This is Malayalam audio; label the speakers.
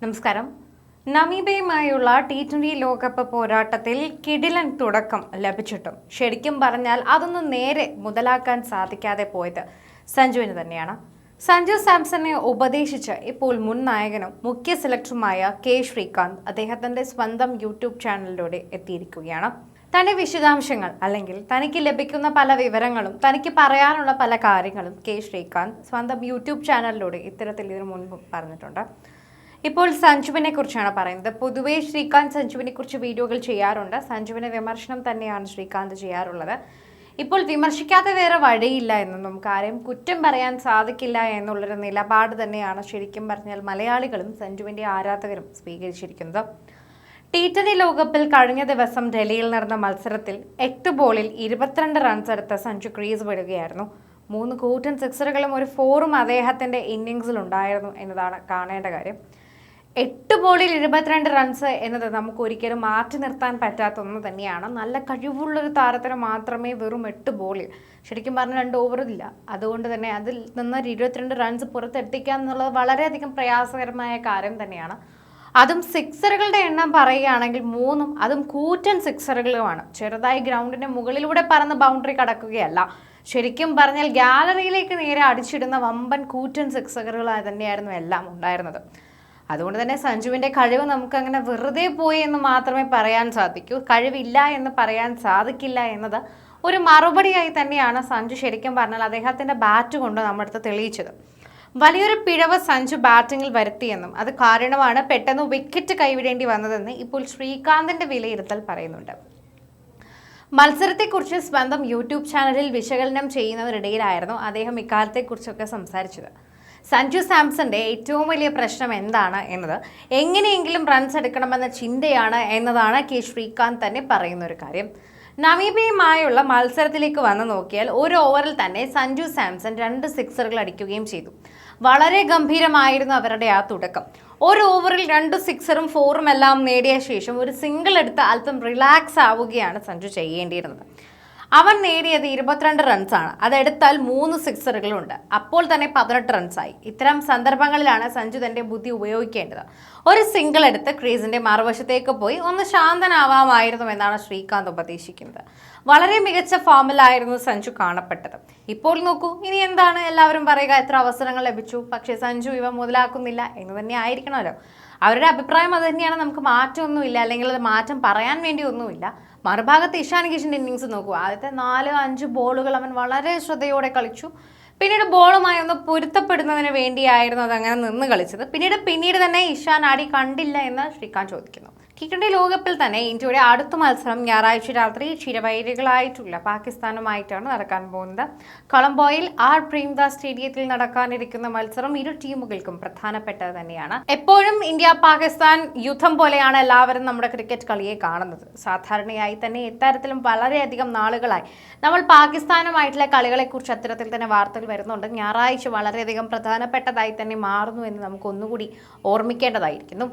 Speaker 1: നമസ്കാരം. നമീബയുമായുള്ള ടി ട്വന്റി ലോകകപ്പ് പോരാട്ടത്തിൽ കിടിലൻ തുടക്കം ലഭിച്ചിട്ടും ശരിക്കും പറഞ്ഞാൽ അതൊന്നും നേരെ മുതലാക്കാൻ സാധിക്കാതെ പോയത് സഞ്ജുവിന് തന്നെയാണ്. സഞ്ജു സാംസണെ ഉപദേശിച്ച് ഇപ്പോൾ മുൻ നായകനും മുഖ്യ സെലക്ടറുമായ കെ ശ്രീകാന്ത് അദ്ദേഹത്തിന്റെ സ്വന്തം യൂട്യൂബ് ചാനലിലൂടെ എത്തിയിരിക്കുകയാണ്. തന്റെ വിശദാംശങ്ങൾ അല്ലെങ്കിൽ തനിക്ക് ലഭിക്കുന്ന പല വിവരങ്ങളും തനിക്ക് പറയാനുള്ള പല കാര്യങ്ങളും കെ ശ്രീകാന്ത് സ്വന്തം യൂട്യൂബ് ചാനലിലൂടെ ഇത്തരത്തിൽ ഇതിനു മുൻപ് പറഞ്ഞിട്ടുണ്ട്. ഇപ്പോൾ സഞ്ജുവിനെ കുറിച്ചാണ് പറയുന്നത്. പൊതുവെ ശ്രീകാന്ത് സഞ്ജുവിനെ കുറിച്ച് വീഡിയോകൾ ചെയ്യാറുണ്ട്. സഞ്ജുവിനെ വിമർശനം തന്നെയാണ് ശ്രീകാന്ത് ചെയ്യാറുള്ളത്. ഇപ്പോൾ വിമർശിക്കാതെ വേറെ വഴിയില്ല എന്നും നമുക്ക് ആരെയും കുറ്റം പറയാൻ സാധിക്കില്ല എന്നുള്ളൊരു നിലപാട് തന്നെയാണ് ശരിക്കും പറഞ്ഞാൽ മലയാളികളും സഞ്ജുവിന്റെ ആരാധകരും സ്വീകരിച്ചിരിക്കുന്നത്. ടി ലോകകപ്പിൽ കഴിഞ്ഞ ദിവസം ഡൽഹിയിൽ നടന്ന മത്സരത്തിൽ എട്ട് ബോളിൽ ഇരുപത്തിരണ്ട് റൺസ് എടുത്ത സഞ്ജു ക്രീസ് വിടുകയായിരുന്നു. മൂന്ന് കൂറ്റൻ സിക്സറുകളും ഒരു ഫോറും അദ്ദേഹത്തിന്റെ ഇന്നിങ്സിലുണ്ടായിരുന്നു എന്നതാണ് കാണേണ്ട കാര്യം. എട്ട് ബോളിൽ ഇരുപത്തിരണ്ട് റൺസ് എന്നത് നമുക്ക് ഒരിക്കലും മാറ്റി നിർത്താൻ പറ്റാത്ത ഒന്ന് തന്നെയാണ്. നല്ല കഴിവുള്ളൊരു താരത്തിന് മാത്രമേ വെറും എട്ട് ബോളിൽ ശരിക്കും പറഞ്ഞാൽ രണ്ട് ഓവറില്ല അതുകൊണ്ട് തന്നെ അതിൽ നിന്ന് ഒരു ഇരുപത്തിരണ്ട് റൺസ് പുറത്തെത്തിക്കുക എന്നുള്ളത് വളരെയധികം പ്രയാസകരമായ കാര്യം തന്നെയാണ്. അതും സിക്സറുകളുടെ എണ്ണം പറയുകയാണെങ്കിൽ മൂന്നും അതും കൂറ്റൻ സിക്സറുകളുമാണ് ചെറുതായി ഗ്രൗണ്ടിന്റെ മുകളിലൂടെ പറന്ന് ബൗണ്ടറി കടക്കുകയല്ല. ശരിക്കും പറഞ്ഞാൽ ഗാലറിയിലേക്ക് നേരെ അടിച്ചിടുന്ന വമ്പൻ കൂറ്റൻ സിക്സറുകൾ തന്നെയായിരുന്നു എല്ലാം ഉണ്ടായിരുന്നത്. അതുകൊണ്ട് തന്നെ സഞ്ജുവിന്റെ കഴിവ് നമുക്ക് അങ്ങനെ വെറുതെ പോയി എന്ന് മാത്രമേ പറയാൻ സാധിക്കൂ. കഴിവില്ല എന്ന് പറയാൻ സാധിക്കില്ല എന്നത് ഒരു മറുപടിയായി തന്നെയാണ് സഞ്ജു ശരിക്കും പറഞ്ഞാൽ അദ്ദേഹത്തിന്റെ ബാറ്റ് കൊണ്ട് നമ്മുടെ തെളിയിച്ചത്. വലിയൊരു പിഴവ് സഞ്ജു ബാറ്റിങ്ങിൽ വരുത്തിയെന്നും അത് കാരണമാണ് പെട്ടെന്ന് വിക്കറ്റ് കൈവിടേണ്ടി വന്നതെന്ന് ഇപ്പോൾ ശ്രീകാന്തിന്റെ വിലയിരുത്തൽ പറയുന്നുണ്ട്. മത്സരത്തെക്കുറിച്ച് സ്വന്തം യൂട്യൂബ് ചാനലിൽ വിശകലനം ചെയ്യുന്നതിനിടയിലായിരുന്നു അദ്ദേഹം ഇക്കാലത്തെക്കുറിച്ചൊക്കെ സംസാരിച്ചത്. സഞ്ജു സാംസന്റെ ഏറ്റവും വലിയ പ്രശ്നം എന്താണ് എന്നത് എങ്ങനെയെങ്കിലും റൺസ് എടുക്കണമെന്ന ചിന്തയാണ് എന്നതാണ് കെ ശ്രീകാന്ത് തന്നെ പറയുന്ന ഒരു കാര്യം. നമീബിയുമായുള്ള മത്സരത്തിലേക്ക് വന്നു നോക്കിയാൽ ഒരു ഓവറിൽ തന്നെ സഞ്ജു സാംസൺ രണ്ട് സിക്സറുകൾ അടിക്കുകയും ചെയ്തു. വളരെ ഗംഭീരമായിരുന്നു അവരുടെ ആ തുടക്കം. ഒരു ഓവറിൽ രണ്ട് സിക്സറും ഫോറും എല്ലാം നേടിയ ശേഷം ഒരു സിംഗിൾ എടുത്ത് അല്പം റിലാക്സ് ആവുകയാണ് സഞ്ജു ചെയ്യേണ്ടിയിരുന്നത്. അവൻ നേടിയത് ഇരുപത്തിരണ്ട് റൺസാണ് അതെടുത്താൽ മൂന്ന് സിക്സറുകളുണ്ട്. അപ്പോൾ തന്നെ പതിനെട്ട് റൺസായി ഇത്തരം സന്ദർഭങ്ങളിലാണ് സഞ്ജു തന്റെ ബുദ്ധി ഉപയോഗിക്കേണ്ടത്. ഒരു സിംഗിൾ എടുത്ത് ക്രീസിന്റെ മറുവശത്തേക്ക് പോയി ഒന്ന് ശാന്തനാവാമായിരുന്നു എന്നാണ് ശ്രീകാന്ത് ഉപദേശിക്കുന്നത്. വളരെ മികച്ച ഫോമിലായിരുന്നു സഞ്ജു കാണപ്പെട്ടത്. ഇപ്പോൾ നോക്കൂ ഇനി എന്താണ്? എല്ലാവരും പറയുക എത്ര അവസരങ്ങൾ ലഭിച്ചു. പക്ഷേ സഞ്ജു ഇവ മുതലാക്കുന്നില്ല. എന്ന് തന്നെ ആയിരിക്കണമല്ലോ. അവരുടെ അഭിപ്രായം അത് തന്നെയാണ്. നമുക്ക് മാറ്റമൊന്നുമില്ല. അല്ലെങ്കിൽ അത് മാറ്റം പറയാൻ വേണ്ടി ഒന്നുമില്ല. മറുഭാഗത്ത് ഇഷാൻ കിഷന്റെ ഇന്നിങ്സ് നോക്കൂ. ആദ്യത്തെ നാല് അഞ്ച് ബോളുകൾ അവൻ വളരെ ശ്രദ്ധയോടെ കളിച്ചു. പിന്നീട് ബോളുമായി ഒന്ന് പൊരുത്തപ്പെടുന്നതിന് വേണ്ടിയായിരുന്നു അത് അങ്ങനെ നിന്ന് കളിച്ചത്. പിന്നീട് പിന്നീട് തന്നെ ഇഷാൻ ആടി കണ്ടില്ല എന്ന് ശ്രീകാന്ത് ചോദിക്കുന്നു. ടി ട്വന്റി ലോകകപ്പിൽ തന്നെ ഇന്ത്യയുടെ അടുത്ത മത്സരം ഞായറാഴ്ച രാത്രി ചിരവൈരികളായിട്ടുള്ള പാകിസ്ഥാനുമായിട്ടാണ് നടക്കാൻ പോകുന്നത്. കൊളംബോയിൽ ആർ പ്രേംദാസ് സ്റ്റേഡിയത്തിൽ നടക്കാനിരിക്കുന്ന മത്സരം ഇരു ടീമുകൾക്കും പ്രധാനപ്പെട്ടത് തന്നെയാണ്. എപ്പോഴും ഇന്ത്യ പാകിസ്ഥാൻ യുദ്ധം പോലെയാണ് എല്ലാവരും നമ്മുടെ ക്രിക്കറ്റ് കളിയെ കാണുന്നത്. സാധാരണയായി തന്നെ ഇത്തരത്തിലും വളരെയധികം നാളുകളായി നമ്മൾ പാകിസ്ഥാനുമായിട്ടുള്ള കളികളെക്കുറിച്ച് അത്തരത്തിൽ തന്നെ വാർത്തകൾ വരുന്നുണ്ട്. ഞായറാഴ്ച വളരെയധികം പ്രധാനപ്പെട്ടതായി തന്നെ മാറുന്നു എന്ന് നമുക്ക് ഒന്നുകൂടി ഓർമ്മിക്കേണ്ടതായിരിക്കുന്നു.